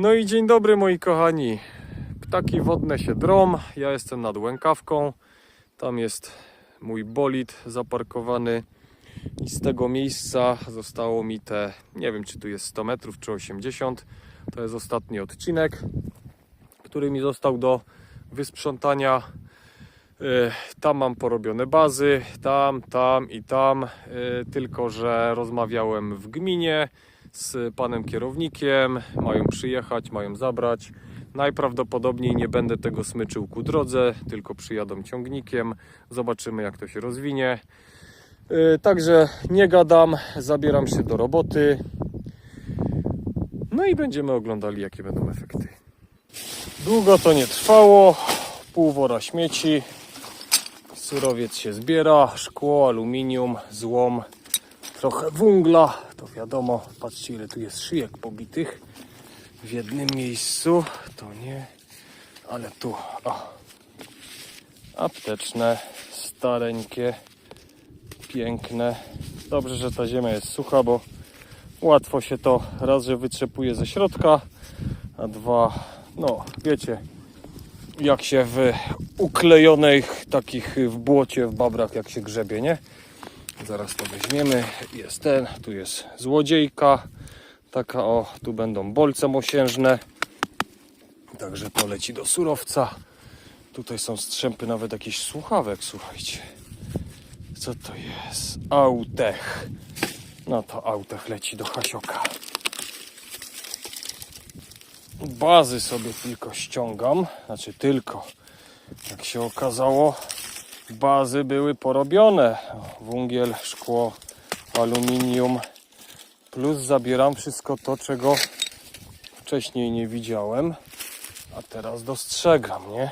No i dzień dobry moi kochani. Ptaki wodne się drą. Ja jestem nad Łękawką. Tam jest mój bolid zaparkowany. I z tego miejsca zostało mi te, nie wiem czy tu jest 100 metrów czy 80. To jest ostatni odcinek, który mi został do wysprzątania. E, Tam mam porobione bazy, tam, tam i tam. E, Tylko, że rozmawiałem w gminie z panem kierownikiem. Mają przyjechać, mają zabrać. Najprawdopodobniej nie będę tego smyczył ku drodze, tylko przyjadą ciągnikiem. Zobaczymy, jak to się rozwinie. E, Także nie gadam, zabieram się do roboty. No i będziemy oglądali, jakie będą efekty. Długo to nie trwało. Pół wora śmieci. Surowiec się zbiera, szkło, aluminium, złom, trochę węgla. To wiadomo, patrzcie ile tu jest szyjek pobitych w jednym miejscu. To nie, ale tu, o. Apteczne, stareńkie, piękne. Dobrze, że ta ziemia jest sucha, bo łatwo się to raz, że wytrzepuje ze środka, a dwa, no wiecie, jak się w uklejonych takich w błocie, w babrach, jak się grzebie, nie? Zaraz to weźmiemy. Jest ten, tu jest złodziejka. Taka o, tu będą bolce mosiężne. Także to leci do surowca. Tutaj są strzępy nawet jakichś słuchawek, słuchajcie. Co to jest? Autech. No to Autech leci do Hasioka. Bazy sobie tylko ściągam. Znaczy tylko. Jak się okazało, bazy były porobione. Węgiel, szkło, aluminium. Plus zabieram wszystko to, czego wcześniej nie widziałem. A teraz dostrzegam, nie?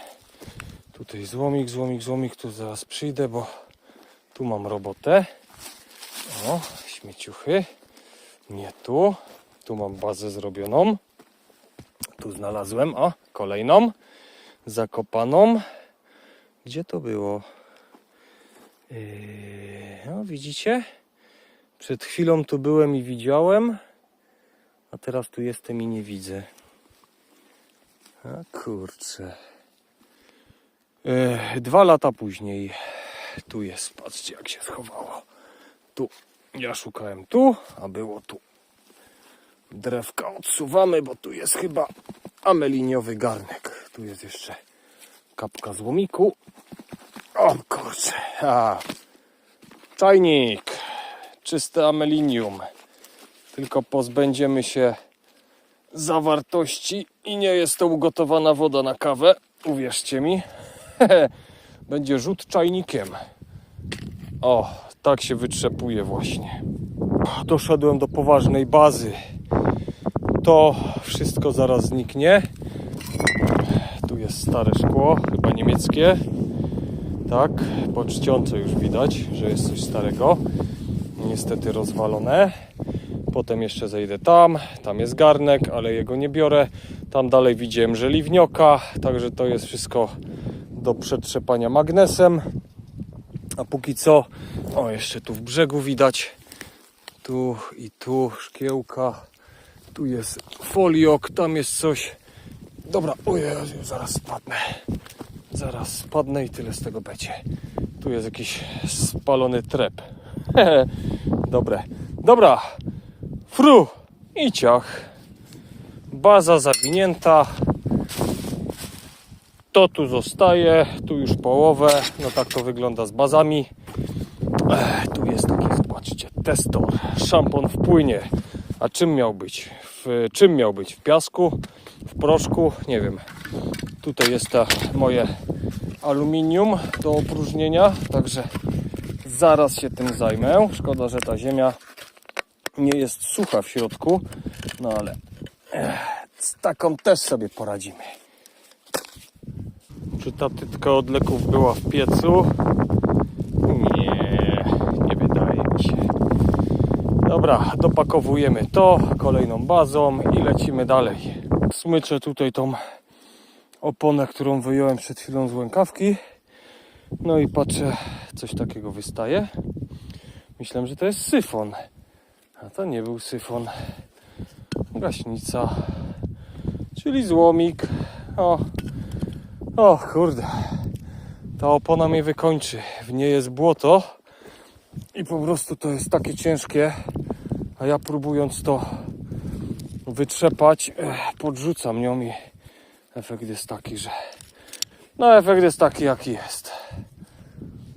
Tutaj złomik, złomik, złomik. Tu zaraz przyjdę, bo tu mam robotę. O, śmieciuchy. Nie tu. Tu mam bazę zrobioną. Tu znalazłem, o, kolejną. Zakopaną. Gdzie to było? Yy, no, widzicie? Przed chwilą tu byłem i widziałem, a teraz tu jestem i nie widzę. A kurczę. Yy, dwa lata później. Tu jest, patrzcie jak się schowało. Tu. Ja szukałem tu, a było tu. Drewka odsuwamy, bo tu jest chyba ameliniowy garnek. Tu jest jeszcze kapka złomiku. O kurczę. A. Czajnik. Czyste amelinium. Tylko pozbędziemy się zawartości i nie jest to ugotowana woda na kawę. Uwierzcie mi. Będzie rzut czajnikiem. O, tak się wytrzepuje właśnie. Doszedłem do poważnej bazy. To wszystko zaraz zniknie. Tu jest stare szkło, chyba niemieckie. Tak, po czcionce już widać, że jest coś starego. Niestety rozwalone. Potem jeszcze zejdę tam. Tam jest garnek, ale jego nie biorę. Tam dalej widziałem żeliwnioka, także to jest wszystko do przetrzepania magnesem. A póki co, o jeszcze tu w brzegu widać, tu i tu szkiełka, tu jest foliok, tam jest coś. Dobra, ojej, zaraz spadnę. Zaraz spadnę i tyle z tego będzie. Tu jest jakiś spalony trep. Dobre. Dobra. Fru i ciach. Baza zawinięta. To tu zostaje, tu już połowę. No tak to wygląda z bazami. Ech, tu jest taki, zobaczcie, testor. Szampon w płynie. A czym miał być? W, czym miał być? W piasku? W proszku? Nie wiem. Tutaj jest ta moje aluminium do opróżnienia, także zaraz się tym zajmę. Szkoda, że ta ziemia nie jest sucha w środku, no ale ech, z taką też sobie poradzimy. Czy ta tytka od leków była w piecu? Nie, nie wydaje mi się. Dobra, dopakowujemy to kolejną bazą i lecimy dalej. Smyczę tutaj tą oponę, którą wyjąłem przed chwilą z łękawki. No i patrzę, coś takiego wystaje. Myślałem, że to jest syfon. A to nie był syfon. Gaśnica. Czyli złomik. O, o kurde. Ta opona mnie wykończy. W niej jest błoto i po prostu to jest takie ciężkie. A ja próbując to wytrzepać, eh, podrzucam nią i efekt jest taki, że no efekt jest taki jaki jest.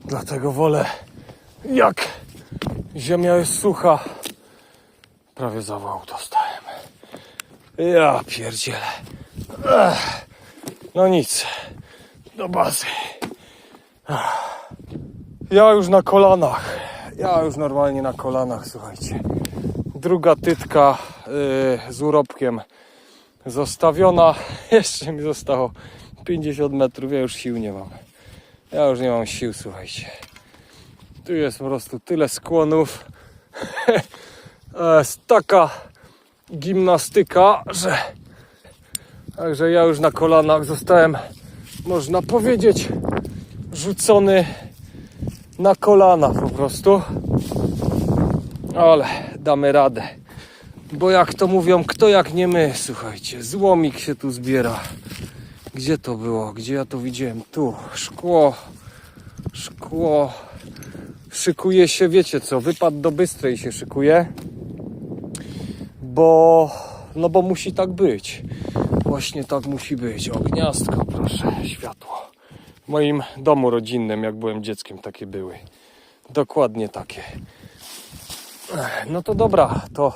Dlatego wolę jak ziemia jest sucha. Prawie zawał dostałem. Ja pierdzielę. No nic. Do bazy. Ja już na kolanach. Ja już normalnie na kolanach, słuchajcie. Druga tytka yy, z urobkiem zostawiona. Jeszcze mi zostało 50 metrów. Ja już sił nie mam. Ja już nie mam sił, słuchajcie. Tu jest po prostu tyle skłonów. jest taka gimnastyka, że także ja już na kolanach zostałem, można powiedzieć, rzucony na kolana po prostu. Ale damy radę. Bo jak to mówią, kto jak nie my, słuchajcie, złomik się tu zbiera. Gdzie to było? Gdzie ja to widziałem? Tu, szkło, szkło. Szykuje się, wiecie co, wypad do Bystrej się szykuje bo no bo musi tak być. Właśnie tak musi być. O, gniazdko, proszę, światło. W moim domu rodzinnym, jak byłem dzieckiem, takie były. Dokładnie takie. No to dobra, to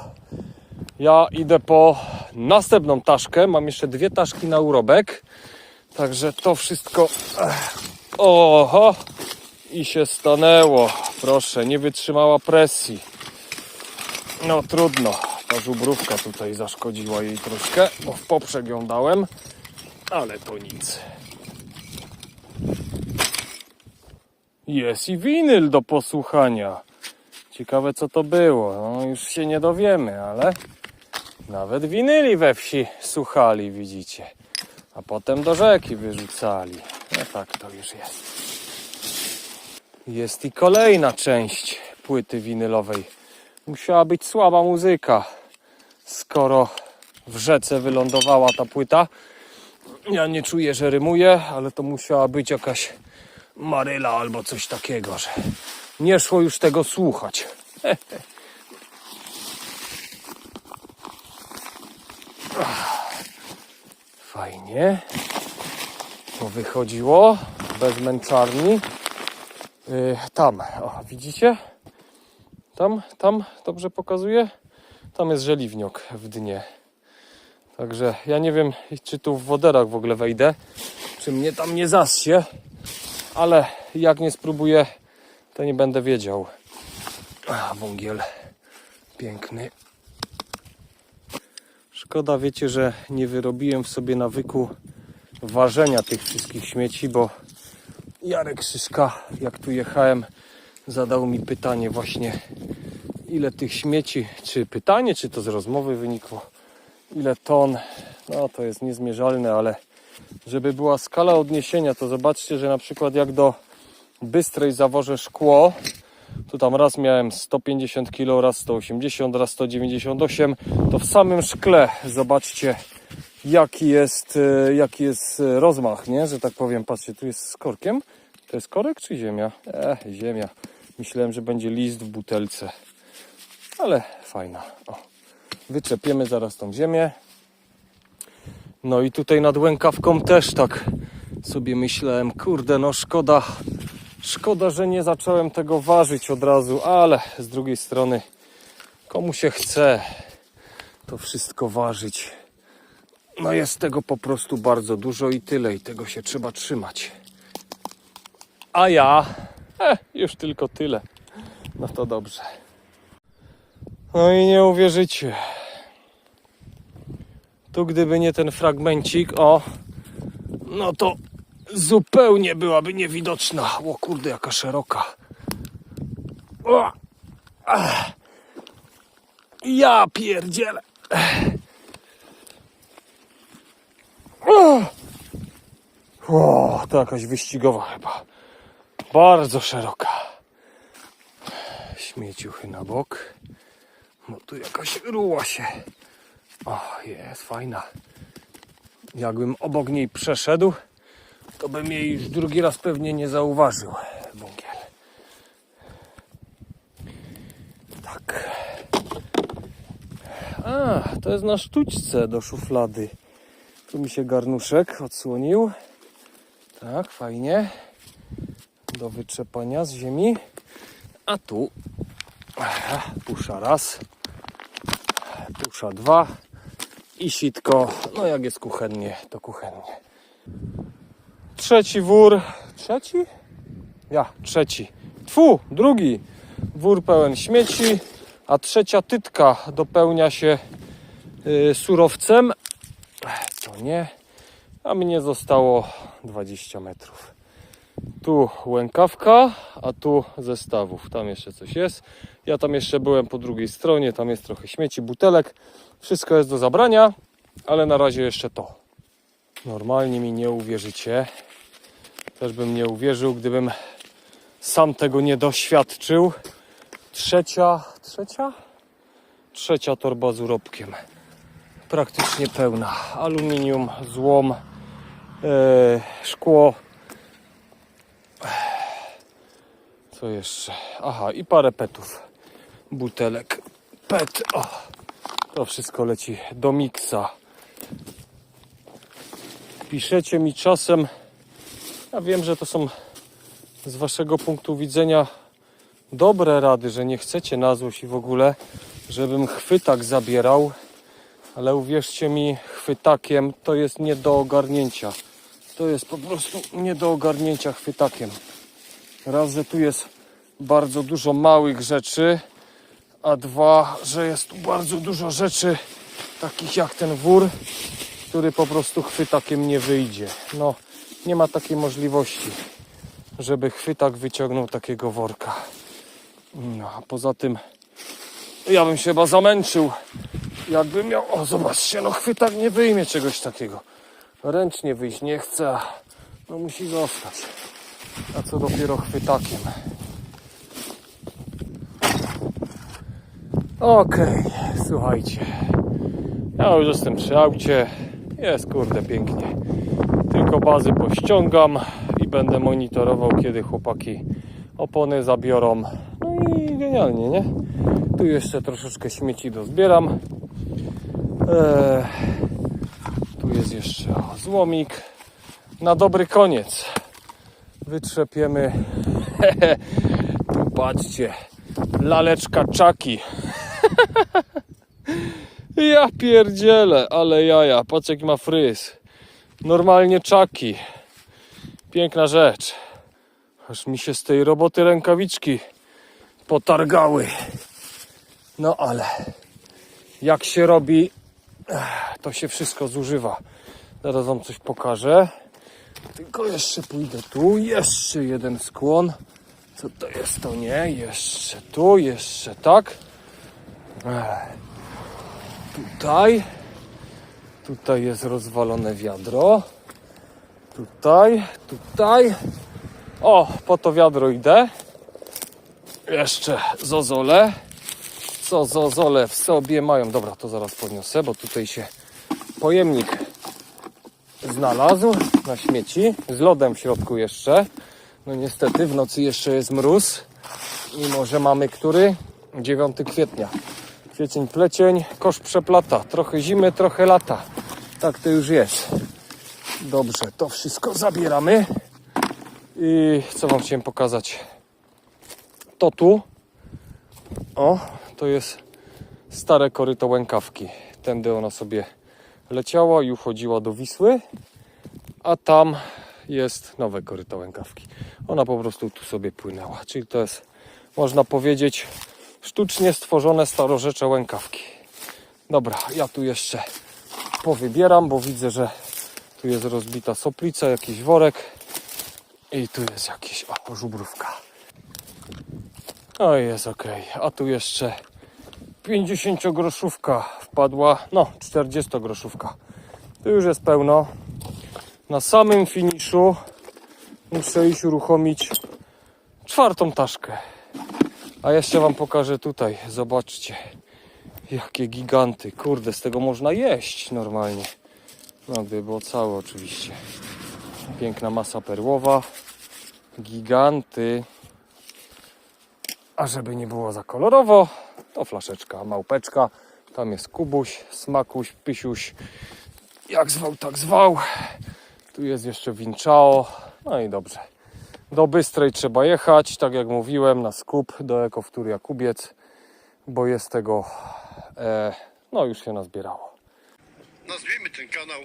ja idę po następną taszkę. Mam jeszcze dwie taszki na urobek. Także to wszystko. Oho! I się stanęło. Proszę, nie wytrzymała presji. No trudno. Ta żubrówka tutaj zaszkodziła jej troszkę, bo w poprzek ją dałem, ale to nic. Jest i winyl do posłuchania. Ciekawe co to było. No już się nie dowiemy, ale nawet winyli we wsi słuchali, widzicie. A potem do rzeki wyrzucali. No tak to już jest. Jest i kolejna część płyty winylowej musiała być słaba muzyka, skoro w rzece wylądowała ta płyta. Ja nie czuję, że rymuję, ale to musiała być jakaś maryla albo coś takiego, że nie szło już tego słuchać. Fajnie. To wychodziło bez męczarni. Yy, tam, o, widzicie? Tam, tam, dobrze pokazuje? Tam jest żeliwniok w dnie. Także ja nie wiem, czy tu w woderach w ogóle wejdę, czy mnie tam nie zassie, ale jak nie spróbuję, to nie będę wiedział. A, wągiel piękny. Szkoda, wiecie, że nie wyrobiłem w sobie nawyku ważenia tych wszystkich śmieci, bo Jarek Szyszka, jak tu jechałem, zadał mi pytanie właśnie, ile tych śmieci, czy pytanie, czy to z rozmowy wynikło, ile ton, no to jest niezmierzalne, ale żeby była skala odniesienia, to zobaczcie, że na przykład jak do Bystrej zawożę szkło, tu tam raz miałem 150 kg, raz 180, raz 198, to w samym szkle zobaczcie jaki jest, e, jaki jest e, rozmach, nie? Że tak powiem, patrzcie, tu jest z korkiem. To jest korek czy ziemia? E, ziemia. Myślałem, że będzie list w butelce. Ale fajna. O. Wyczepiemy zaraz tą ziemię. No i tutaj nad łękawką też tak sobie myślałem, kurde, no szkoda, szkoda, że nie zacząłem tego ważyć od razu, ale z drugiej strony, komu się chce to wszystko ważyć. No jest tego po prostu bardzo dużo i tyle, i tego się trzeba trzymać. A ja, e, już tylko tyle. No to dobrze. No i nie uwierzycie. Tu gdyby nie ten fragmencik, o, no to zupełnie byłaby niewidoczna. O kurde, jaka szeroka. O! Ja pierdzielę. O, to jakaś wyścigowa chyba. Bardzo szeroka. Śmieciuchy na bok. No tu jakaś ruła się. O, jest fajna. Jakbym obok niej przeszedł, to bym jej już drugi raz pewnie nie zauważył. Bunkiel. Tak. A, to jest na sztućce do szuflady. Tu mi się garnuszek odsłonił. Tak, fajnie. Do wyczepania z ziemi. A tu pusza raz, pusza dwa i sitko. No jak jest kuchennie, to kuchennie. Trzeci wór. Trzeci? Ja, trzeci. Tfu, drugi. Wór pełen śmieci, a trzecia tytka dopełnia się y, surowcem. To nie. A mnie zostało 20 metrów. Tu łękawka, a tu zestawów. Tam jeszcze coś jest. Ja tam jeszcze byłem po drugiej stronie. Tam jest trochę śmieci, butelek. Wszystko jest do zabrania, ale na razie jeszcze to. Normalnie mi nie uwierzycie. Też bym nie uwierzył, gdybym sam tego nie doświadczył. Trzecia, trzecia? Trzecia torba z urobkiem. Praktycznie pełna. Aluminium, złom, e, szkło. Co jeszcze? Aha, i parę petów. Butelek. Pet. O, to wszystko leci do miksa. Piszecie mi czasem. Ja wiem, że to są z waszego punktu widzenia dobre rady, że nie chcecie na złość i w ogóle, żebym chwytak zabierał, ale uwierzcie mi, chwytakiem to jest nie do ogarnięcia. To jest po prostu nie do ogarnięcia chwytakiem. Raz, że tu jest bardzo dużo małych rzeczy, a dwa, że jest tu bardzo dużo rzeczy takich jak ten wór, który po prostu chwytakiem nie wyjdzie. No, nie ma takiej możliwości, żeby chwytak wyciągnął takiego worka. No, a poza tym ja bym się chyba zamęczył, jakbym miał... O, zobaczcie, no chwytak nie wyjmie czegoś takiego. Ręcznie wyjść nie chce, no musi zostać. A co dopiero chwytakiem. Okej, słuchajcie. Ja już jestem przy aucie. Jest kurde pięknie. Tylko bazy pościągam i będę monitorował, kiedy chłopaki opony zabiorą. No i genialnie, nie? Tu jeszcze troszeczkę śmieci dozbieram. Eee, tu jest jeszcze złomik. Na dobry koniec wytrzepiemy. tu patrzcie, laleczka czaki. ja pierdzielę, ale jaja. Patrz jaki ma fryz. Normalnie czaki. Piękna rzecz. Aż mi się z tej roboty rękawiczki potargały. No ale jak się robi, to się wszystko zużywa. Zaraz wam coś pokażę. Tylko jeszcze pójdę tu. Jeszcze jeden skłon. Co to jest? To nie. Jeszcze tu, jeszcze tak. Tutaj. Tutaj jest rozwalone wiadro. Tutaj, tutaj. O, po to wiadro idę. Jeszcze zozole. Co zozole w sobie mają. Dobra, to zaraz podniosę, bo tutaj się pojemnik znalazł na śmieci. Z lodem w środku jeszcze. No niestety w nocy jeszcze jest mróz. Mimo, że mamy który? 9 kwietnia. Kwiecień, plecień, kosz przeplata. Trochę zimy, trochę lata. Tak to już jest. Dobrze, to wszystko zabieramy. I co Wam chciałem pokazać? To tu. O, to jest stare koryto łękawki. Tędy ona sobie leciała i uchodziła do Wisły. A tam jest nowe koryto łękawki. Ona po prostu tu sobie płynęła. Czyli to jest, można powiedzieć, sztucznie stworzone starorzecze łękawki. Dobra, ja tu jeszcze powybieram, bo widzę, że tu jest rozbita soplica, jakiś worek i tu jest jakieś o, żubrówka. No i jest ok. A tu jeszcze 50 groszówka wpadła, no 40 groszówka. Tu już jest pełno. Na samym finiszu muszę iść uruchomić czwartą taszkę. A jeszcze wam pokażę tutaj. Zobaczcie. Jakie giganty. Kurde, z tego można jeść normalnie. No, gdyby było całe oczywiście. Piękna masa perłowa. Giganty. A żeby nie było za kolorowo, to flaszeczka, małpeczka. Tam jest Kubuś, Smakuś, Pysiuś. Jak zwał, tak zwał. Tu jest jeszcze Winchao. No i dobrze. Do Bystrej trzeba jechać, tak jak mówiłem, na skup do Ekowtór Kubiec, bo jest tego, e, no już się nazbierało. nazwijmy ten kanał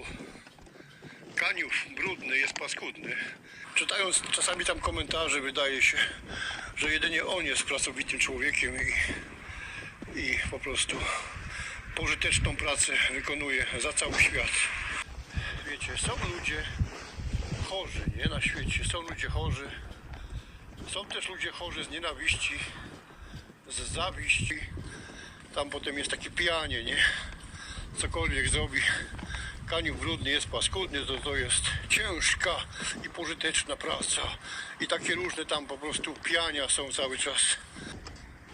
Kaniów brudny jest paskudny. Czytając czasami tam komentarze wydaje się, że jedynie on jest pracowitym człowiekiem i, i po prostu pożyteczną pracę wykonuje za cały świat. Wiecie, są ludzie chorzy, nie na świecie, są ludzie chorzy. Są też ludzie chorzy z nienawiści, z zawiści. Tam potem jest takie pijanie, nie? cokolwiek zrobi, kaniów brudny jest paskudny, to to jest ciężka i pożyteczna praca. I takie różne tam po prostu pijania są cały czas.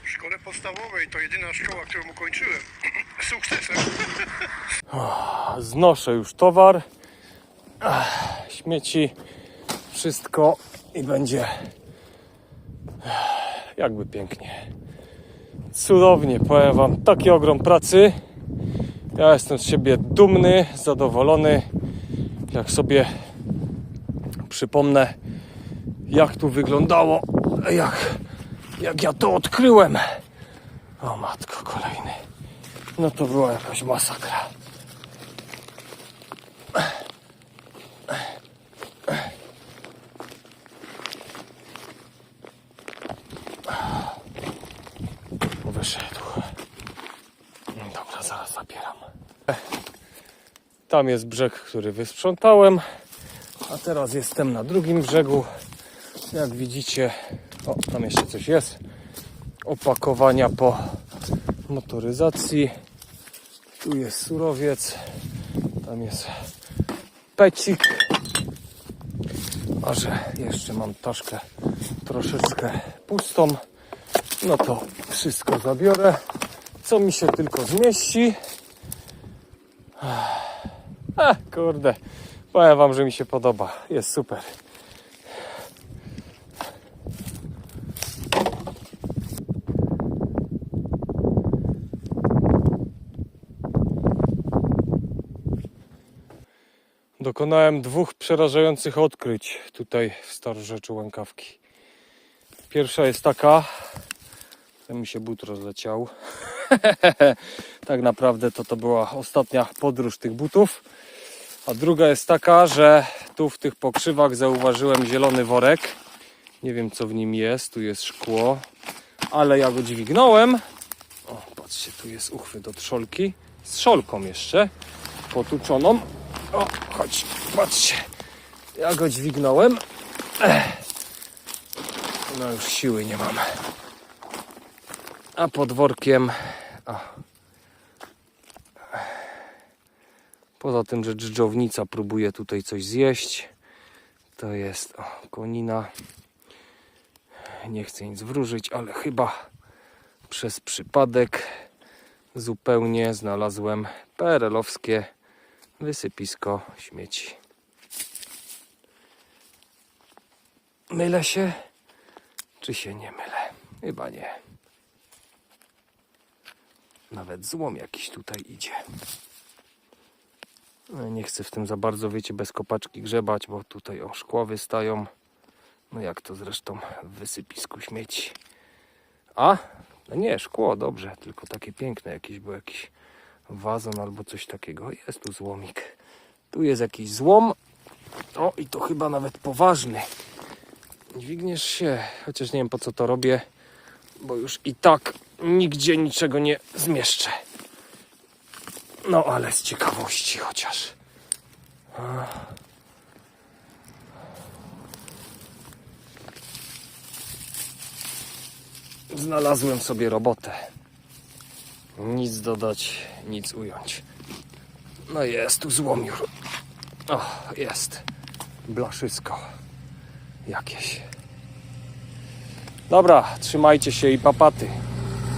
W szkole podstawowej to jedyna szkoła, którą ukończyłem sukcesem. Znoszę już towar, Ach, śmieci, wszystko i będzie jakby pięknie. Cudownie, powiem Wam, taki ogrom pracy. Ja jestem z siebie dumny, zadowolony. Jak sobie przypomnę, jak tu wyglądało, jak, jak ja to odkryłem. O matko, kolejny. No to była jakaś masakra. Wyszedł. No Dobra, zaraz zabieram. Tam jest brzeg, który wysprzątałem. A teraz jestem na drugim brzegu. Jak widzicie, o, tam jeszcze coś jest. Opakowania po motoryzacji. Tu jest surowiec. Tam jest pecik. A że jeszcze mam taszkę troszeczkę pustą, no to wszystko zabiorę, co mi się tylko zmieści. A, kurde, powiem wam, że mi się podoba. Jest super. Dokonałem dwóch przerażających odkryć tutaj w Starorzeczu Łękawki. Pierwsza jest taka, że mi się but rozleciał. tak naprawdę to to była ostatnia podróż tych butów. A druga jest taka, że tu w tych pokrzywach zauważyłem zielony worek. Nie wiem co w nim jest, tu jest szkło, ale ja go dźwignąłem. O, patrzcie, tu jest uchwyt od szolki. Z szolką jeszcze, potłuczoną. O, chodź, patrzcie. Ja go dźwignąłem. No już siły nie mam. A pod workiem. O. Poza tym, że dżdżownica próbuje tutaj coś zjeść. To jest o, konina. Nie chcę nic wróżyć, ale chyba przez przypadek zupełnie znalazłem perelowskie wysypisko śmieci. Mylę się, czy się nie mylę? Chyba nie. Nawet złom jakiś tutaj idzie. Nie chcę w tym za bardzo, wiecie, bez kopaczki grzebać, bo tutaj o szkła wystają. No jak to zresztą w wysypisku śmieci. A? No nie, szkło, dobrze, tylko takie piękne jakieś, był jakiś wazon albo coś takiego. Jest tu złomik. Tu jest jakiś złom. O, i to chyba nawet poważny. Dźwigniesz się, chociaż nie wiem po co to robię, bo już i tak nigdzie niczego nie zmieszczę. No, ale z ciekawości chociaż. Znalazłem sobie robotę. Nic dodać, nic ująć. No jest tu złomiór. O, jest. Blaszysko. Jakieś. Dobra, trzymajcie się i papaty.